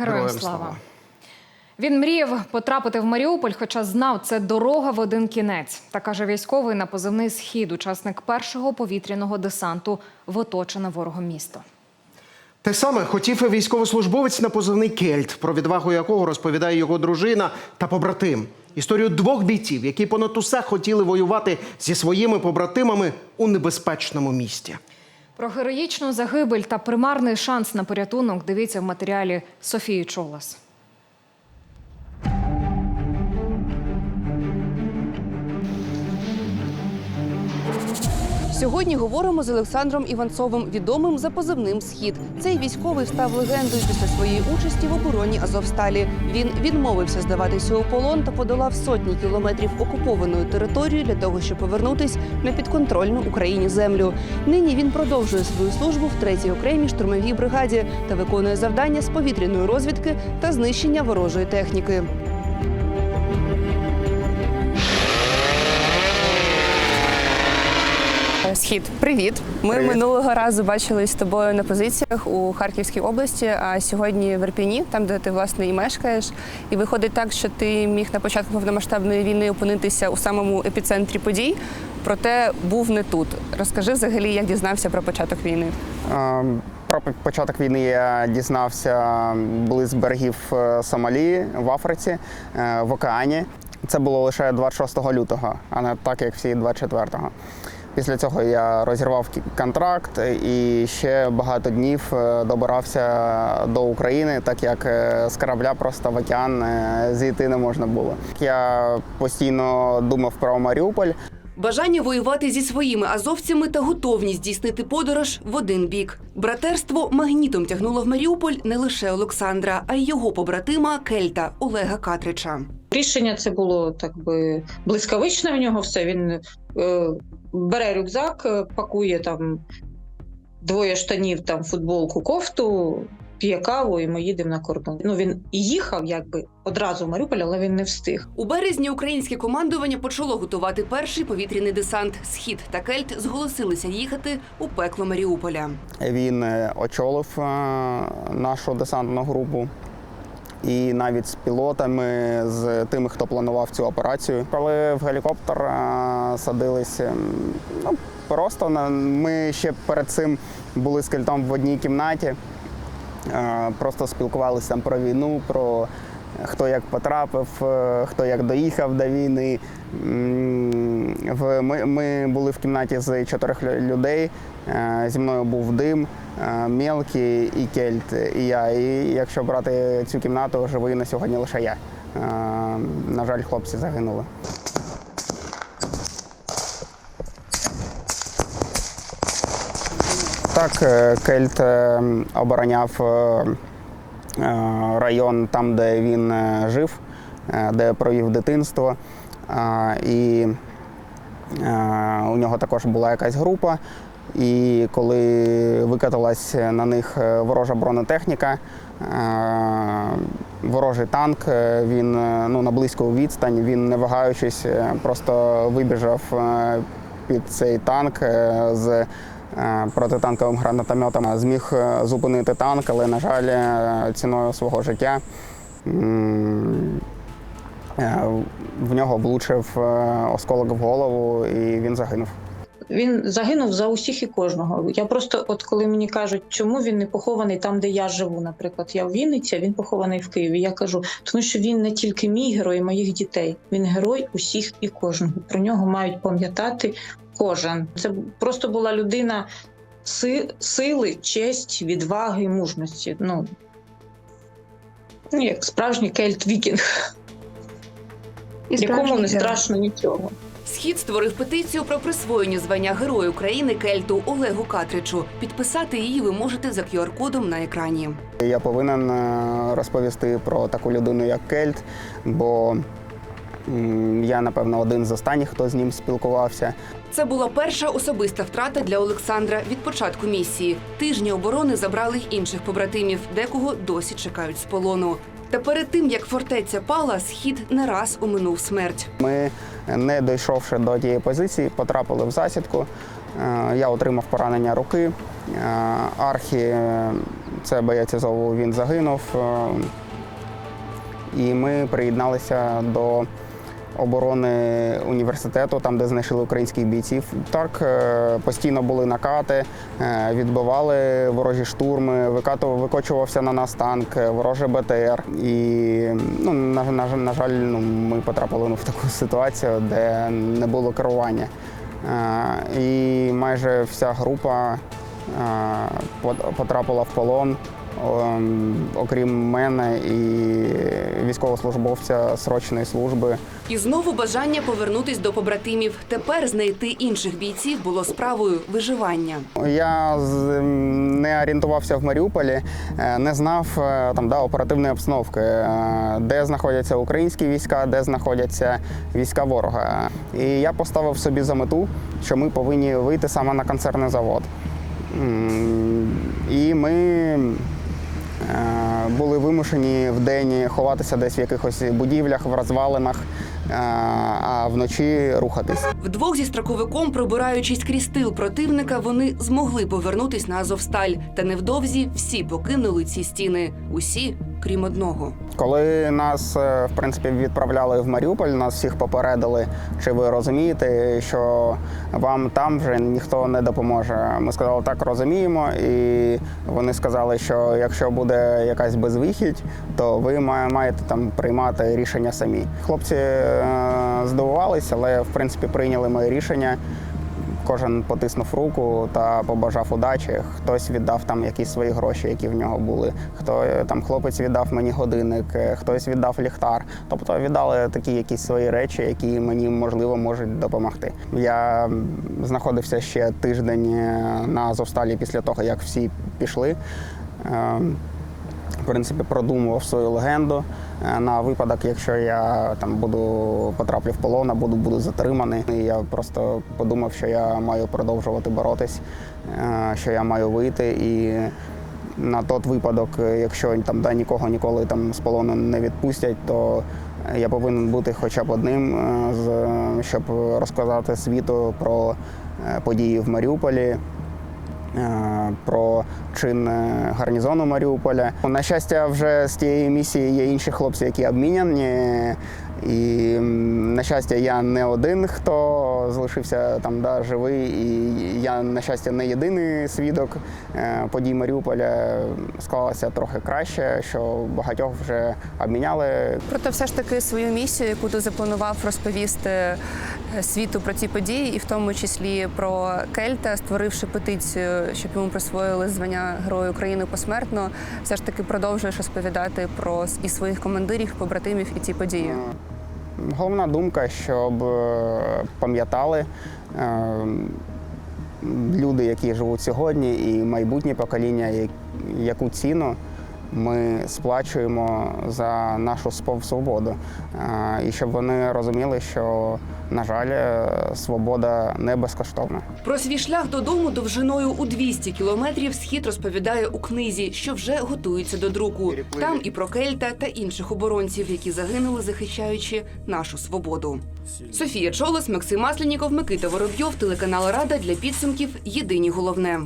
Героям слава. Він мріяв потрапити в Маріуполь, хоча знав, це дорога в один кінець. Та каже військовий на позивний схід, учасник першого повітряного десанту в оточене ворогом місто. Те саме хотів і військовослужбовець на позивний Кельт, про відвагу якого розповідає його дружина та побратим. Історію двох бійців, які понад усе хотіли воювати зі своїми побратимами у небезпечному місті. Про героїчну загибель та примарний шанс на порятунок дивіться в матеріалі Софії Чолас. Сьогодні говоримо з Олександром Іванцовим, відомим за позивним Схід. Цей військовий став легендою після своєї участі в обороні Азовсталі. Він відмовився здаватися у полон та подолав сотні кілометрів окупованої території для того, щоб повернутись на підконтрольну Україні землю. Нині він продовжує свою службу в третій окремій штурмовій бригаді та виконує завдання з повітряної розвідки та знищення ворожої техніки. Схід, привіт. Ми Привіт. минулого разу бачились з тобою на позиціях у Харківській області, а сьогодні в Ірпіні, там де ти власне і мешкаєш. І виходить так, що ти міг на початку повномасштабної війни опинитися у самому епіцентрі подій, проте був не тут. Розкажи взагалі, як дізнався про початок війни. Е, Про початок війни я дізнався близь берегів е, Сомалі в Африці, е, в океані. Це було лише 26 лютого, а не так, як всі 24-го. Після цього я розірвав контракт і ще багато днів е, добирався до України, так як е, з корабля просто в океан е, зійти не можна було. Я постійно думав про Маріуполь, Бажання воювати зі своїми азовцями та готовність здійснити подорож в один бік. Братерство магнітом тягнуло в Маріуполь не лише Олександра, а й його побратима Кельта Олега Катрича. Рішення це було так би блискавичне в нього все. Він е, бере рюкзак, е, пакує там двоє штанів, там футболку, кофту, п'є каву, і ми їдемо на кордон. Ну він і їхав якби одразу в Маріуполь, але він не встиг. У березні українське командування почало готувати перший повітряний десант. Схід та Кельт зголосилися їхати у пекло Маріуполя. Він е, очолив е, нашу десантну групу. І навіть з пілотами, з тими, хто планував цю операцію. Коли в гелікоптер садилися, ем, ну просто ми ще перед цим були з кельтом в одній кімнаті, е, просто спілкувалися там про війну, про хто як потрапив, е, хто як доїхав до війни. Ми, ми були в кімнаті з чотирьох людей. Е, Зі мною був дим, е, мелкий і кельт, і я. І якщо брати цю кімнату, живий на сьогодні лише я. На жаль, хлопці загинули. Так, Кельт обороняв район там, де він е, жив, е, де провів дитинство. Е, І е, у нього також була якась група. І коли викаталась на них е, ворожа бронетехніка, е, ворожий танк, е, він е, ну, на близьку відстань, він не вагаючись, е, просто вибіжав е, під цей танк е, з е, протитанковим гранатометом. Зміг е, зупинити танк, але, на жаль, е, ціною свого життя. е, В нього влучив е, осколок в голову і він загинув. Він загинув за усіх і кожного. Я просто, от коли мені кажуть, чому він не похований там, де я живу, наприклад, я в Вінниці, а він похований в Києві. Я кажу, тому що він не тільки мій герой, моїх дітей. Він герой усіх і кожного. Про нього мають пам'ятати кожен. Це просто була людина си- сили, честь, відваги, мужності. Ну ну, як справжній кельт вікінг, якому не страшно нічого. Схід створив петицію про присвоєння звання Герой України Кельту Олегу Катричу. Підписати її ви можете за QR-кодом на екрані. Я повинен е, розповісти про таку людину, як Кельт, бо я, напевно, один з останніх, хто з ним спілкувався. Це була перша особиста втрата для Олександра від початку місії. Тижні оборони забрали й інших побратимів, декого досі чекають з полону. Та перед тим як фортеця пала, схід не раз оминув смерть. Ми, не дійшовши до тієї позиції, потрапили в засідку. Е, Я отримав поранення руки. Е, Архі е, Це боєць Азову, він загинув. Е, І ми приєдналися до оборони університету, там, де знайшли українських бійців. Так, е, постійно були накати, е, відбивали ворожі штурми, викочувався на нас танк, е, вороже БТР. І ну, на, на, на жаль, ну, ми потрапили ну, в таку ситуацію, де не було керування. І майже вся група потрапила в полон. Ем, Окрім мене і військовослужбовця срочної служби. І знову бажання повернутись до побратимів. Тепер знайти інших бійців було справою виживання. Я не орієнтувався в Маріуполі, е, не знав е, там да, оперативної обстановки, е, де знаходяться українські війська, де знаходяться війська ворога. І я поставив собі за мету, що ми повинні вийти саме на концерний завод. І ми вимушені в день ховатися десь в якихось будівлях, в розвалинах, е, а вночі рухатись. Вдвох зі строковиком, пробираючись крізь тил противника, вони змогли повернутись на Азовсталь. Та невдовзі всі покинули ці стіни. Усі, крім одного. Коли нас е, в принципі відправляли в Маріуполь, нас всіх попередили, чи ви розумієте, що вам там вже ніхто не допоможе. Ми сказали, так розуміємо, і вони сказали, що якщо буде якась безвихідь, то ви має- маєте там приймати рішення самі. Хлопці е, здивувалися, але в принципі прийняли моє рішення. Кожен потиснув руку та побажав удачі. Хтось віддав там якісь свої гроші, які в нього були. Хто е, там хлопець віддав мені годинник, е, хтось віддав ліхтар. Тобто віддали такі якісь свої речі, які мені можливо можуть допомогти. Я знаходився ще тиждень е, на Азовсталі після того, як всі пішли. Ем, в принципі, продумував свою легенду на випадок, якщо я там буду потраплю в полон, а буду, буду затриманий. І я просто подумав, що я маю продовжувати боротись, е, що я маю вийти і. На той випадок, е, якщо там да, нікого ніколи там з полону не відпустять, то я повинен бути хоча б одним, е, щоб розказати світу про е, події в Маріуполі, е, про чин е, гарнізону Маріуполя. На щастя, вже з тієї місії є інші хлопці, які обміняні. І на щастя, я не один, хто залишився там да, живий. І я, на щастя, не єдиний свідок е, подій Маріуполя. Склалося трохи краще, що багатьох вже обміняли. Проте, все ж таки, свою місію, яку ти запланував розповісти е, світу про ці події, і в тому числі про Кельта, створивши петицію, щоб йому присвоїли звання Герою України посмертно, все ж таки продовжуєш розповідати про і своїх командирів, побратимів і ці події. Головна думка, щоб е, пам'ятали е, люди, які живуть сьогодні, і майбутнє покоління, яку ціну ми сплачуємо за нашу свободу. Е, І щоб вони розуміли, що, на жаль, свобода не безкоштовна. Про свій шлях додому довжиною у 200 кілометрів схід розповідає у книзі, що вже готується до друку. Там і про Кельта та інших оборонців, які загинули, захищаючи нашу свободу. Софія Чолос, Максим Масленіков, Микита Воробйов, телеканал Рада для підсумків. Єдині головне.